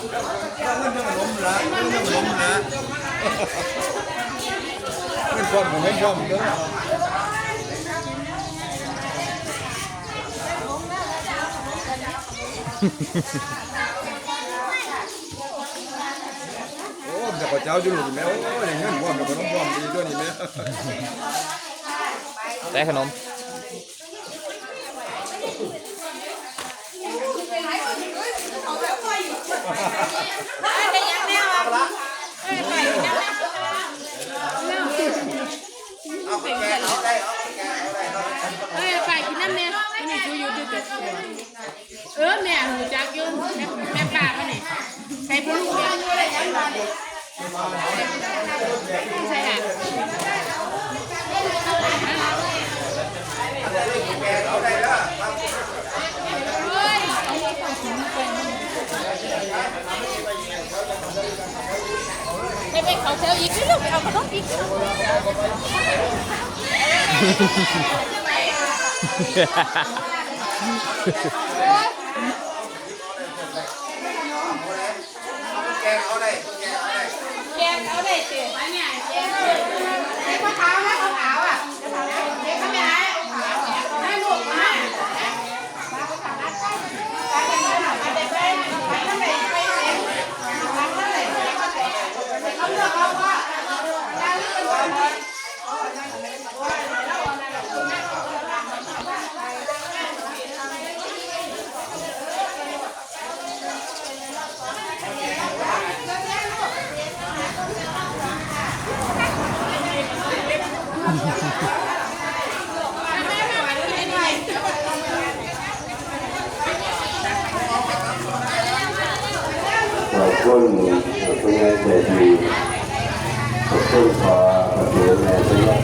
เงินยังล้มละเงินยังล้มละเงินพร้อมของเงินพร้อมเด้อโอ้แต่ข้าวเจ้าอยู่นี่แม่โอ้ยเงินพร้อมกับขนมพร้อมดีด้วยนี่แม่ ได้ขนม ออแม่หูจักอยืนแม่แม่ป้ามันนี่ใส่ผู้ลูกเนี่ยใช่ค่ะไปไปเขาเซลอีกลูกไปเอาขนมอีก แกงเอาได้สิไปเนี่ยแกงไอ้ข้าวขาวนะข้าวขาวอะเด็กเขาไม่ให้ขาวให้ลูกมาไปไปไปทางไหนไปไหนไปทางไหนเขาเลือกเอาว่าได้เลือกก่อน ขอบคุณขอบคุณยายใจดีขอบคุณขอเสียงแม่